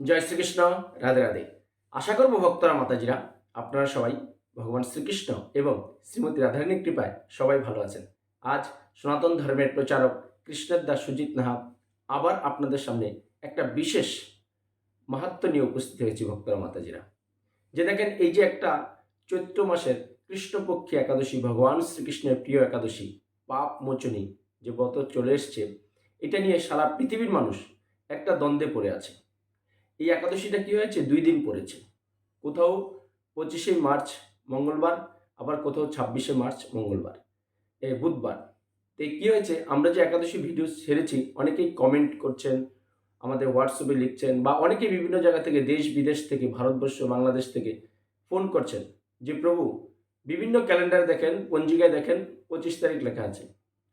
জয় শ্রীকৃষ্ণ, রাধে রাধে। আশা করব ভক্তরা, মাতাজিরা, আপনারা সবাই ভগবান শ্রীকৃষ্ণ এবং শ্রীমতী রাধারানীর কৃপায় সবাই ভালো আছেন। আজ সনাতন ধর্মের প্রচারক কৃষ্ণের দাস সুজিত নাহা আবার আপনাদের সামনে একটা বিশেষ মাহাত্ম নিয়ে উপস্থিত হয়েছি ভক্তরা, মাতাজিরা। যে দেখেন, এই যে একটা চৈত্র মাসের কৃষ্ণপক্ষী একাদশী, ভগবান শ্রীকৃষ্ণের প্রিয় একাদশী, পাপ মোচনী যে গত চলে এসছে, এটা নিয়ে সারা পৃথিবীর মানুষ একটা দ্বন্দ্বে পড়ে আছে। এই একাদশীটা কী হয়েছে? দুই দিন পড়েছে। কোথাও পঁচিশে মার্চ মঙ্গলবার, আবার কোথাও ছাব্বিশে মার্চ মঙ্গলবার। এ বুধবার। তো কী হয়েছে? আমরা যে একাদশী ভিডিও ছেড়েছি, অনেকেই কমেন্ট করছেন, আমাদের হোয়াটসঅ্যাপে লিখছেন, বা অনেকে বিভিন্ন জায়গা থেকে, দেশ বিদেশ থেকে, ভারতবর্ষ, বাংলাদেশ থেকে ফোন করছেন যে, প্রভু, বিভিন্ন ক্যালেন্ডার দেখেন, পঞ্জিকায় দেখেন, পঁচিশ তারিখ লেখা আছে।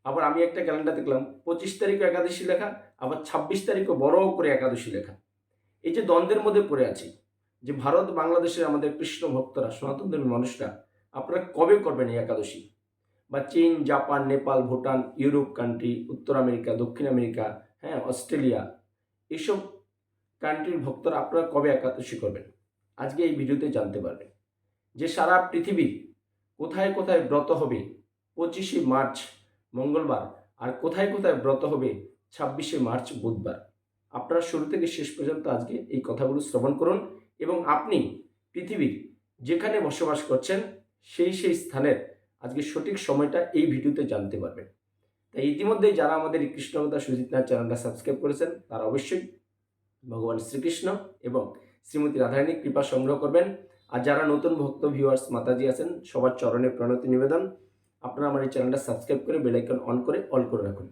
আবার আমি একটা ক্যালেন্ডার দেখলাম, পঁচিশ তারিখও একাদশী লেখা, আবার ছাব্বিশ তারিখও বড় করে একাদশী লেখা। এই যে দ্বন্দ্বের মধ্যে পড়ে আছি, যে ভারত বাংলাদেশের আমাদের কৃষ্ণ ভক্তরা, সনাতন ধর্মী মানুষরা, আপনারা কবে করবেন এই একাদশী? বা চীন, Japan, Nepal, Bhutan, Europe country উত্তর আমেরিকা, দক্ষিণ আমেরিকা হ্যাঁ অস্ট্রেলিয়া, এইসব কান্ট্রির ভক্তরা আপনারা কবে একাদশী করবেন? আজকে এই ভিডিওতে জানতে পারবেন যে সারা পৃথিবী কোথায় কোথায় ব্রত হবে পঁচিশে মার্চ মঙ্গলবার, আর কোথায় কোথায় ব্রত হবে ছাব্বিশে মার্চ বুধবার। আপনারা শুরু থেকে শেষ পর্যন্ত আজকে এই কথাগুলো শ্রবণ করুন এবং আপনি পৃথিবীর যেখানে বসবাস করছেন সেই সেই স্থানের আজকে সঠিক সময়টা এই ভিডিওতে জানতে পারবেন। তাই ইতিমধ্যেই যারা আমাদের এই কৃষ্ণকথা সুজিত নাথ চ্যানেলটা সাবস্ক্রাইব করেছেন, তারা অবশ্যই ভগবান শ্রীকৃষ্ণ এবং শ্রীমতী রাধারানীর কৃপা সংগ্রহ করবেন। আর যারা নতুন ভক্ত ভিউয়ার্স মাতাজি আছেন, সবার চরণে প্রণতি নিবেদন। আপনারা আমার এই চ্যানেলটা সাবস্ক্রাইব করে বেলাইকন অন করে অল করে রাখুন।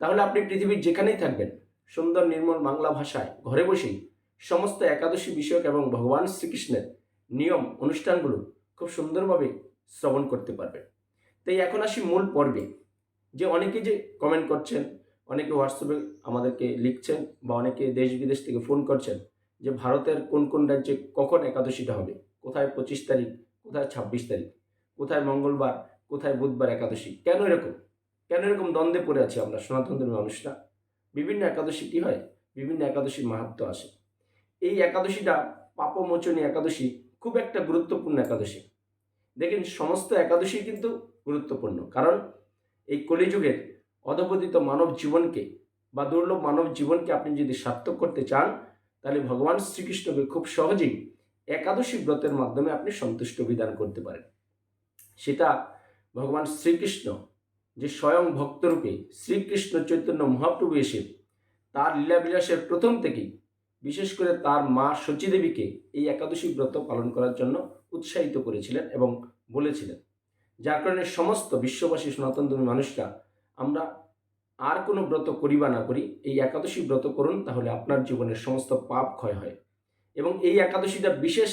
তাহলে আপনি পৃথিবীর যেখানেই থাকবেন সুন্দর নির্মল বাংলা ভাষায় ঘরে বসেই সমস্ত একাদশী বিষয়ক এবং ভগবান শ্রীকৃষ্ণের নিয়ম অনুষ্ঠানগুলো খুব সুন্দরভাবে শ্রবণ করতে পারবেন তাই এখন আসি মূল পর্বে, যে অনেকে যে কমেন্ট করছেন, অনেকে হোয়াটসঅ্যাপে আমাদেরকে লিখছেন বা অনেকে দেশ বিদেশ থেকে ফোন করছেন যে ভারতের কোন কোন রাজ্যে কখন একাদশীটা হবে? কোথায় পঁচিশ তারিখ, কোথায় ছাব্বিশ তারিখ, কোথায় মঙ্গলবার, কোথায় বুধবার একাদশী? কেন এরকম? কেন এরকম দ্বন্দ্বে পড়ে আছি আমরা সনাতন ধর্মী মানুষরা? বিভিন্ন একাদশী কী হয়? বিভিন্ন একাদশীর মাহাত্ম আসে। এই একাদশীটা পাপমোচনী একাদশী খুব একটা গুরুত্বপূর্ণ একাদশী। দেখেন, সমস্ত একাদশী কিন্তু গুরুত্বপূর্ণ। কারণ এই কলিযুগের অধপতিত মানব জীবনকে বা দুর্লভ মানব জীবনকে আপনি যদি সার্থক করতে চান, তাহলে ভগবান শ্রীকৃষ্ণকে খুব সহজেই একাদশী ব্রতের মাধ্যমে আপনি সন্তুষ্ট বিধান করতে পারেন। সেটা ভগবান শ্রীকৃষ্ণ যে স্বয়ং ভক্তরূপে শ্রীকৃষ্ণ চৈতন্য মহাপ্রভু এসে তার লীলাবিলাসের প্রথম থেকেই বিশেষ করে তার মা শচীদেবীকে এই একাদশী ব্রত পালন করার জন্য উৎসাহিত করেছিলেন এবং বলেছিলেন। যার কারণে সমস্ত বিশ্ববাসী সনাতন ধর্মী মানুষরা, আমরা আর কোনো ব্রত করিবা না করি, এই একাদশী ব্রত করুন, তাহলে আপনার জীবনের সমস্ত পাপ ক্ষয় হয়। এবং এই একাদশীটা বিশেষ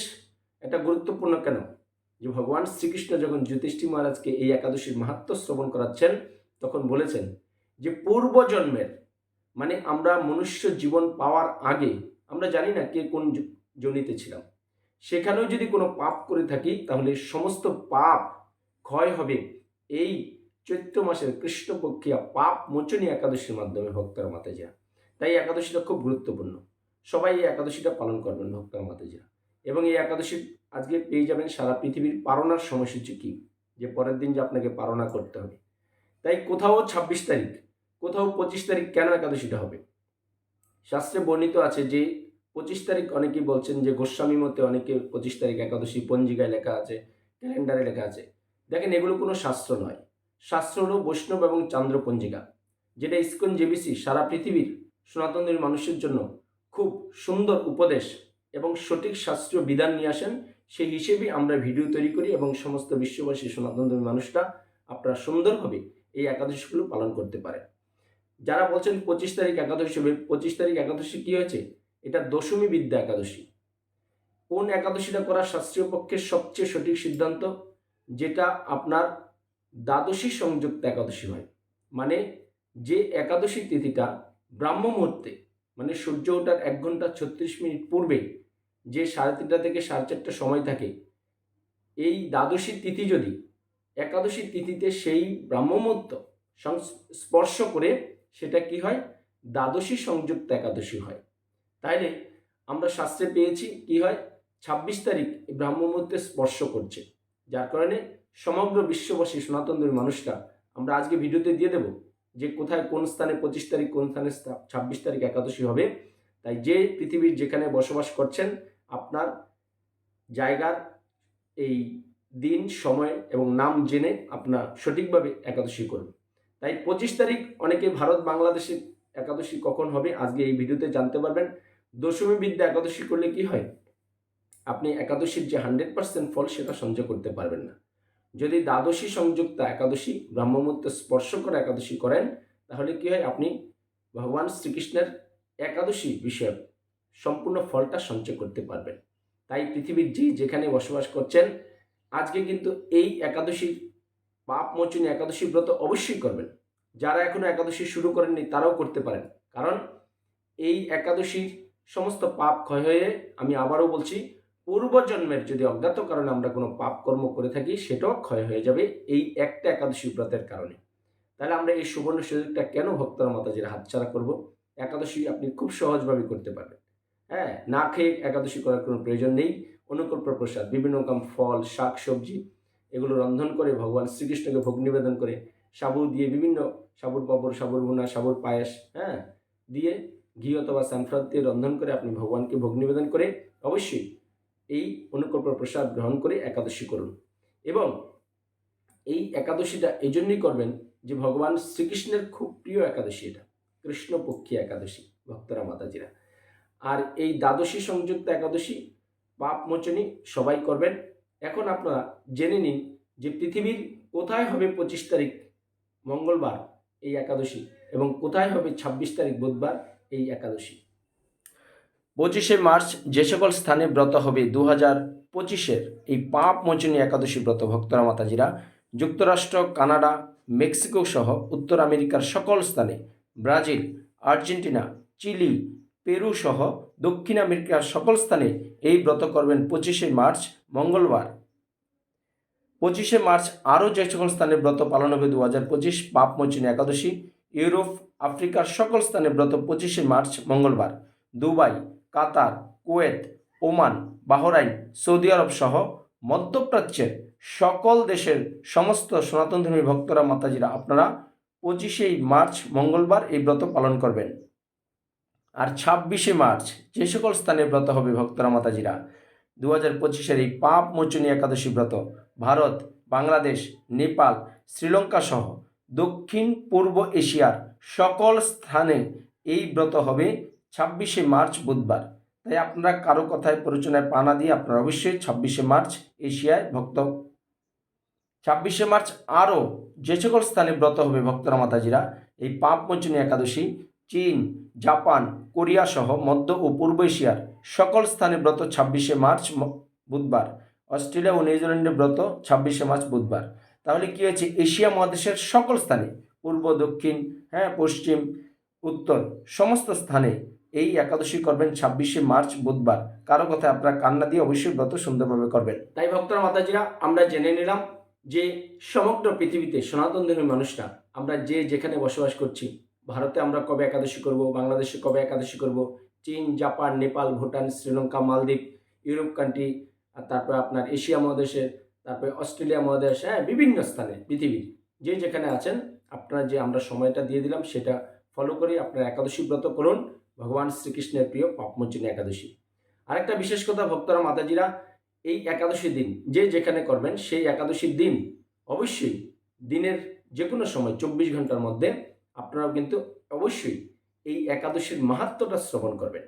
একটা গুরুত্বপূর্ণ কেন? যে ভগবান শ্রীকৃষ্ণ যখন জ্যোতিষ্ঠী মহারাজকে এই একাদশীর মাহাত্ম শ্রবণ করাচ্ছেন, তখন বলেছেন যে পূর্বজন্মের মানে আমরা মনুষ্য জীবন পাওয়ার আগে, আমরা জানি না কে কোন জনিতে ছিলাম। সেখানেও যদি কোনো পাপ করে থাকি, তাহলে সমস্ত পাপ ক্ষয় হবে। এই চৈত্র মাসের কৃষ্ণপক্ষিয়া পাপ মোচনী একাদশীর মাধ্যমে ভক্তরা মাতাজিরা। তাই একাদশীটা খুব গুরুত্বপূর্ণ। সবাই এই একাদশীটা পালন করবেন ভক্তরা মাতাজিরা। এবং এই একাদশী আজকে পেয়ে যাবেন সারা পৃথিবীর পারণার সময়সূচি কী? যে পরের দিন যে আপনাকে পারণা করতে হবে। তাই কোথাও ছাব্বিশ তারিখ, কোথাও পঁচিশ তারিখ কেন একাদশীটা হবে? শাস্ত্রে বর্ণিত আছে যে পঁচিশ তারিখ অনেকেই বলছেন যে গোস্বামী মতে অনেকে পঁচিশ তারিখ একাদশী পঞ্জিকায় লেখা আছে, ক্যালেন্ডারে লেখা আছে। দেখেন এগুলো কোনো শাস্ত্র নয়। শাস্ত্র হলো বৈষ্ণব এবং চান্দ্র পঞ্জিকা, যেটা ইস্কন জেবিসি সারা পৃথিবীর সনাতনের মানুষের জন্য খুব সুন্দর উপদেশ এবং সঠিক শাস্ত্রীয় বিধান নিয়ে আসেন সেই হিসেবে আমরা ভিডিও তৈরি করি এবং সমস্ত বিশ্ববাসী সনাতন মানুষরা আপনারা সুন্দরভাবে এই একাদশীগুলো পালন করতে পারে যারা বলছেন পঁচিশ তারিখ একাদশী হবে পঁচিশ তারিখ একাদশী কী হয়েছে? এটা দশমী বিদ্যা একাদশী। কোন একাদশীটা করা শাস্ত্রীয় পক্ষের সবচেয়ে সঠিক সিদ্ধান্ত? যেটা আপনার দ্বাদশী সংযুক্ত একাদশী হয়। মানে যে একাদশী তিথিটা ব্রাহ্ম মুহূর্তে মানে সূর্য ওঠার এক ঘণ্টা ছত্রিশ মিনিট পূর্বে যে সাড়ে তিনটা থেকে সাড়ে চারটা সময় থাকে, এই দ্বাদশী তিথি যদি একাদশী তিথিতে সেই ব্রাহ্ম মুহূর্ত স্পর্শ করে সেটা কি হয়? দ্বাদশী সংযুক্ত একাদশী হয়। তাইলে আমরা শাস্ত্রে পেয়েছি কি হয়? ছাব্বিশ তারিখ এই ব্রাহ্মমহর্তে স্পর্শ করছে। যার কারণে সমগ্র বিশ্ববাসী সনাতনদের মানুষরা, আমরা আজকে ভিডিওতে দিয়ে দেব যে কোথায় কোন স্থানে পঁচিশ তারিখ, কোন স্থানে ছাব্বিশ তারিখ একাদশী হবে। তাই যে পৃথিবীর যেখানে বসবাস করছেন আপনার জায়গার এই দিন, সময় এবং নাম জেনে আপনার সঠিকভাবে একাদশী করুন তাই পঁচিশ তারিখ অনেকে ভারত বাংলাদেশের একাদশী কখন হবে আজকে এই ভিডিওতে জানতে পারবেন। দশমী বিদ্যা একাদশী করলে কি হয়? আপনি একাদশীর যে হান্ড্রেড পার্সেন্ট ফল সেটা সঞ্চয় করতে পারবেন না। যদি দ্বাদশী সংযুক্ত একাদশী ব্রাহ্মমূর্তে স্পর্শ করা একাদশী করেন, তাহলে কি হয়? আপনি ভগবান শ্রীকৃষ্ণের একাদশী বিষয়ক সম্পূর্ণ ফলটা সঞ্চয় করতে পারবেন। তাই পৃথিবীর যে যেখানে বসবাস করছেন, আজকে কিন্তু এই একাদশীর পাপ মোচনী একাদশী ব্রত অবশ্যই করবেন। যারা এখনও একাদশী শুরু করেননি, তারাও করতে পারেন। কারণ এই একাদশীর সমস্ত পাপ ক্ষয় হয়ে, আমি আবারও বলছি, পূর্বজন্মের যদি অজ্ঞাত কারণে আমরা কোনো পাপ কর্ম করে থাকি, সেটাও ক্ষয় হয়ে যাবে এই একটা একাদশী ব্রতের কারণে। তাহলে আমরা এই সুবর্ণ সুযোগটা কেন ভক্তরা মাতাজিরা হাতছাড়া করব? একাদশী আপনি খুব সহজভাবে করতে পারবেন। হ্যাঁ না খেয়ে একাদশী করার কোনো প্রয়োজন নেই। অনুকূল প্রসাদ বিভিন্ন রকম ফল, শাক, সবজি, এগুলো রন্ধন করে ভগবান শ্রীকৃষ্ণকে ভোগ নিবেদন করে সাবু দিয়ে বিভিন্ন সাবুর পাপড়, সাবুর বোনা সাবুর পায়েস হ্যাঁ দিয়ে ঘি অথবা সানফ্রাত দিয়ে রন্ধন করে আপনি ভগবানকে ভোগ নিবেদন করে অবশ্যই এই অনুকল্প প্রসাদ গ্রহণ করে একাদশী করুন। এবং এই একাদশীটা এই জন্যই করবেন যে ভগবান শ্রীকৃষ্ণের খুব প্রিয় একাদশী এটা, কৃষ্ণপক্ষী একাদশী, ভক্তরা, মাতাজিরা। আর এই দ্বাদশী সংযুক্ত একাদশী পাপ মোচনী সবাই করবেন। এখন আপনারা জেনে নিন যে পৃথিবীর কোথায় হবে পঁচিশ তারিখ মঙ্গলবার এই একাদশী এবং কোথায় হবে ছাব্বিশ তারিখ বুধবার এই একাদশী। পঁচিশে মার্চ যে সকল স্থানে ব্রত হবে দু হাজার পঁচিশের এই পাপ মোচনী একাদশী ব্রত ভক্তরা, মাতাজিরা, যুক্তরাষ্ট্র, কানাডা মেক্সিকো সহ উত্তর আমেরিকার সকল স্থানে, ব্রাজিল, আর্জেন্টিনা, চিলি পেরু সহ দক্ষিণ আমেরিকার সকল স্থানে এই ব্রত করবেন পঁচিশে মার্চ, মঙ্গলবার। পঁচিশে মার্চ আরও যে সকল স্থানে ব্রত পালন হবে দু হাজার পঁচিশ পাপ মোচনী একাদশী, ইউরোপ, আফ্রিকার সকল স্থানে ব্রত পঁচিশে মার্চ, মঙ্গলবার। Dubai, Qatar, Kuwait, Oman, Bahrain, Saudi আরব সহ মধ্যপ্রাচ্যের সকল দেশের সমস্ত সনাতন ধর্মী ভক্তরা, মাতাজিরা, আপনারা পঁচিশেই মার্চ, মঙ্গলবার এই ব্রত পালন করবেন। আর ছাব্বিশে মার্চ যে সকল স্থানে ব্রত হবে ভক্তরা মাতাজিরা। দু হাজার পঁচিশের এই পাপ মোচনী একাদশী ব্রত ভারত, বাংলাদেশ, নেপাল, শ্রীলঙ্কা সহ দক্ষিণ পূর্ব এশিয়ার সকল স্থানে এই ব্রত হবে ছাব্বিশে মার্চ বুধবার। তাই আপনারা কারও কথায় প্ররোচনায় পানা দিয়ে আপনারা অবশ্যই ছাব্বিশে মার্চ এশিয়ায় ভক্ত। ছাব্বিশে মার্চ আরও যে সকল স্থানে ব্রত হবে ভক্তরা মাতাজিরা, এই পাপ মোচনী একাদশী চীন, জাপান, কোরিয়া সহ মধ্য ও পূর্ব এশিয়ার সকল স্থানে ব্রত ছাব্বিশে মার্চ বুধবার। অস্ট্রেলিয়া ও নিউজিল্যান্ডে ব্রত ছাব্বিশে মার্চ বুধবার। তাহলে কি হয়েছে? এশিয়া মহাদেশের সকল স্থানে, পূর্ব, দক্ষিণ হ্যাঁ পশ্চিম, উত্তর, সমস্ত স্থানে এই একাদশী করবেন ছাব্বিশে মার্চ বুধবার। কারও কথা আপনারা কান্না দিয়ে অবশ্যই ব্রত সুন্দরভাবে করবেন। তাই ভক্তরা, মাতাজিরা, আমরা জেনে নিলাম যে সমগ্র পৃথিবীতে সনাতন ধর্মী মানুষরা, আমরা যে যেখানে বসবাস করছি ভারতে আমরা কবে একাদশী করব, বাংলাদেশে কবে একাদশী করব, চীন, জাপান, নেপাল, ভুটান, শ্রীলঙ্কা, মালদ্বীপ, ইউরোপ কান্ট্রি আর তারপরে আপনার এশিয়া মহাদেশের, তারপরে অস্ট্রেলিয়া মহাদেশ হ্যাঁ বিভিন্ন স্থানে, পৃথিবীর। যে যেখানে আছেন, আপনারা যে আমরা সময়টা দিয়ে দিলাম, সেটা ফলো করে আপনারা একাদশী ব্রত করুন, ভগবান শ্রীকৃষ্ণের প্রিয় পাপমোচনী একাদশী। আরেকটা বিশেষ কথা, ভক্তরা, মাতাজিরা, এই একাদশী দিন, যে যেখানে করবেন, সেই একাদশীর দিন, অবশ্যই দিনের যে কোনো সময়, চব্বিশ ঘণ্টার মধ্যে আপনারাও কিন্তু অবশ্যই এই একাদশীর মাহাত্ম্যটা শ্রবণ করবেন।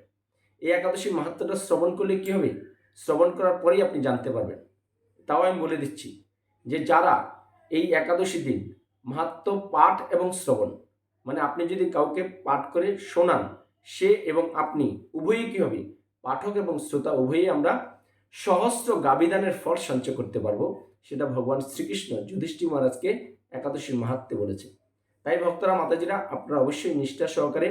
এই একাদশীর মাহাত্মটা শ্রবণ করলে কী হবে? শ্রবণ করার পরেই আপনি জানতে পারবেন। তাও আমি বলে দিচ্ছি যে যারা এই একাদশী দিন মাহাত্ম পাঠ এবং শ্রবণ মানে আপনি যদি কাউকে পাঠ করে শোনান, সে এবং আপনি উভয়ই কি হবে? পাঠক এবং শ্রোতা উভয়ই আমরা সহস্র গাবিদানের ফল সঞ্চয় করতে পারব, সেটা ভগবান শ্রীকৃষ্ণ যুধিষ্ঠির মহারাজকে একাদশীর মাহাত্মে বলেছে তাই ভক্তরা, মাতাজিরা, আপনারা অবশ্যই নিষ্ঠা সহকারে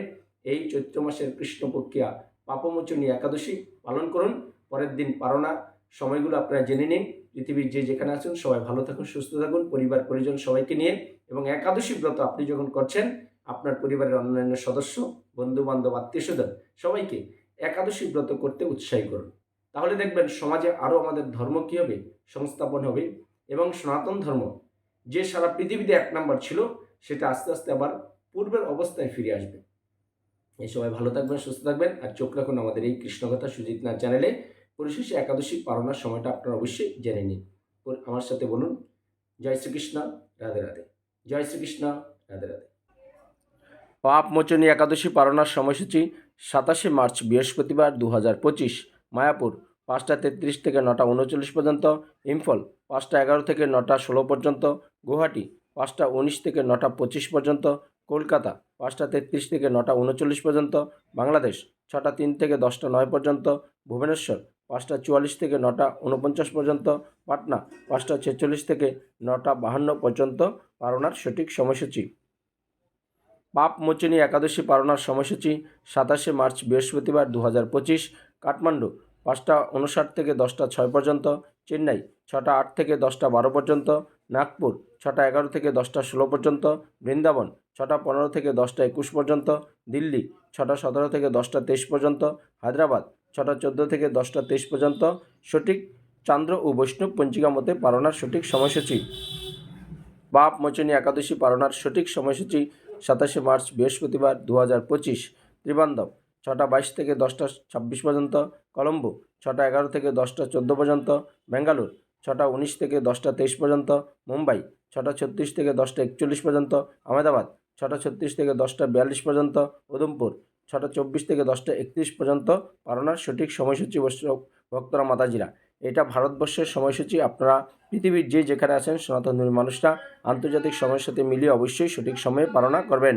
এই চৈত্র মাসের কৃষ্ণপক্ষিয়া পাপমোচনী একাদশী পালন করুন। পরের দিন পারনা সময়গুলো আপনারা জেনে নিন। পৃথিবীর যে যেখানে আছেন সবাই ভালো থাকুন, সুস্থ থাকুন, পরিবার, পরিজন সবাইকে নিয়ে এবং একাদশী ব্রত আপনি যখন করছেন, আপনার পরিবারের অন্যান্য সদস্য বন্ধু বান্ধব আত্মীয় স্বজন সবাইকে একাদশী ব্রত করতে উৎসাহী করুন। তাহলে দেখবেন সমাজে আরও আমাদের ধর্ম কী হবে? সংস্থাপন হবে এবং সনাতন ধর্ম যে সারা পৃথিবীতে এক নম্বর ছিল, সেটা আস্তে আস্তে আবার পূর্বের অবস্থায় ফিরে আসবে। এই সবাই ভালো থাকবেন, সুস্থ থাকবেন, আর চোখ রাখুন আমাদের এই কৃষ্ণকথা সুজিত নাথ চ্যানেলে। পরিশেষে একাদশী পালনার সময়টা আপনারা অবশ্যই জেনে নিন। আমার সাথে বলুন, জয় শ্রীকৃষ্ণ, রাধে রাধে। জয় শ্রীকৃষ্ণ, রাধে রাধে। পাপ মোচনী একাদশী পালনার সময়সূচি সাতাশে মার্চ বৃহস্পতিবার দু হাজার পঁচিশ, মায়াপুর। পাঁচটা তেত্রিশ থেকে নটা উনচল্লিশ পর্যন্ত, ইম্ফল পাঁচটা এগারো থেকে নটা ষোলো পর্যন্ত, গুয়াহাটি পাঁচটা উনিশ থেকে নটা পঁচিশ পর্যন্ত, কলকাতা পাঁচটা তেত্রিশ থেকে নটা উনচল্লিশ পর্যন্ত, বাংলাদেশ ছটা তিন থেকে দশটা নয় পর্যন্ত, ভুবনেশ্বর পাঁচটা চুয়াল্লিশ থেকে নটা উনপঞ্চাশ পর্যন্ত, পাটনা পাঁচটা ছেচল্লিশ থেকে নটা বাহান্ন পর্যন্ত পালনার সঠিক সময়সূচি। পাপ মোচনী একাদশী পালনার সময়সূচি সাতাশে মার্চ বৃহস্পতিবার দু হাজার পঁচিশ, কাঠমান্ডু পাঁচটা উনষাট থেকে দশটা ছয় পর্যন্ত, চেন্নাই ছটা আট থেকে দশটা বারো পর্যন্ত, নাগপুর ছটা এগারো থেকে দশটা ষোলো পর্যন্ত, বৃন্দাবন ছটা পনেরো থেকে দশটা একুশ পর্যন্ত, দিল্লি ছটা সতেরো থেকে দশটা তেইশ পর্যন্ত, হায়দ্রাবাদ ছটা চোদ্দ থেকে দশটা তেইশ পর্যন্ত, সঠিক চান্দ্র ও বৈষ্ণব পঞ্জিকা মতে পালনার সঠিক সময়সূচি। বাপ মোচনী একাদশী পালনার সঠিক সময়সূচি সাতাশে মার্চ বৃহস্পতিবার দু হাজার পঁচিশ। ত্রিবান্ধব ছটা বাইশ থেকে দশটা ছাব্বিশ পর্যন্ত কলম্বো, ছটা এগারো থেকে দশটা চোদ্দ পর্যন্ত ব্যাঙ্গালোর, ছটা উনিশ থেকে দশটা তেইশ পর্যন্ত মুম্বাই, ছটা ছত্রিশ থেকে দশটা একচল্লিশ পর্যন্ত আহমেদাবাদ, ছটা ছত্রিশ থেকে দশটা বিয়াল্লিশ পর্যন্ত উধমপুর, ছটা চব্বিশ থেকে দশটা একত্রিশ পর্যন্ত পালনার সঠিক সময়সূচি ভক্তরা মাতাজিরা। এটা ভারতবর্ষের সময়সূচি, আপনারা পৃথিবীর যে যেখানে আছেন, সনাতন মানুষরা আন্তর্জাতিক সময়ের সাথে মিলিয়ে অবশ্যই সঠিক সময়ে পালনা করবেন।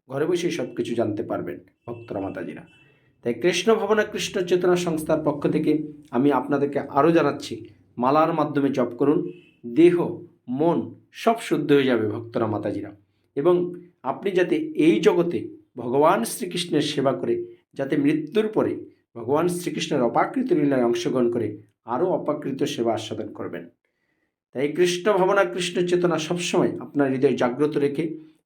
ঘরে বসেই সব কিছু জানতে পারবেন ভক্তরা মাতাজিরা। তাই কৃষ্ণ ভাবনা, কৃষ্ণ চেতনা সংস্থার পক্ষ থেকে আমি আপনাদেরকে আরও জানাচ্ছি, মালার মাধ্যমে জপ করুন, দেহ, মন সব শুদ্ধ হয়ে যাবে ভক্তরা মাতাজিরা। এবং আপনি যাতে এই জগতে ভগবান শ্রীকৃষ্ণের সেবা করে, যাতে মৃত্যুর পরে ভগবান শ্রীকৃষ্ণের অপাকৃত লীলায় অংশগ্রহণ করে আরও অপাকৃত সেবা আস্বাদন করবেন। তাই কৃষ্ণ ভাবনা, কৃষ্ণ চেতনা সবসময় আপনার হৃদয় জাগ্রত রেখে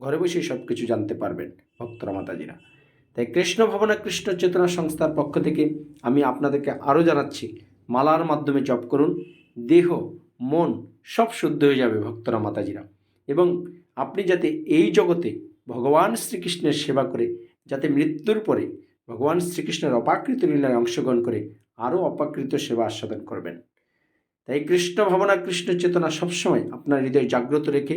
ঘরে বসেই সব কিছু জানতে পারবেন ভক্তরা মাতাজিরা। তাই কৃষ্ণ ভাবনা, কৃষ্ণ চেতনা সংস্থার পক্ষ থেকে আমি আপনাদেরকে আরও জানাচ্ছি, মালার মাধ্যমে জপ করুন, দেহ, মন সব শুদ্ধ হয়ে যাবে ভক্তরা মাতাজিরা। এবং আপনি যাতে এই জগতে ভগবান শ্রীকৃষ্ণের সেবা করে, যাতে মৃত্যুর পরে ভগবান শ্রীকৃষ্ণের অপাকৃত লীলায় অংশগ্রহণ করে আরও অপাকৃত সেবা আস্বাদন করবেন। তাই কৃষ্ণ ভাবনা, কৃষ্ণ চেতনা সবসময় আপনার হৃদয় জাগ্রত রেখে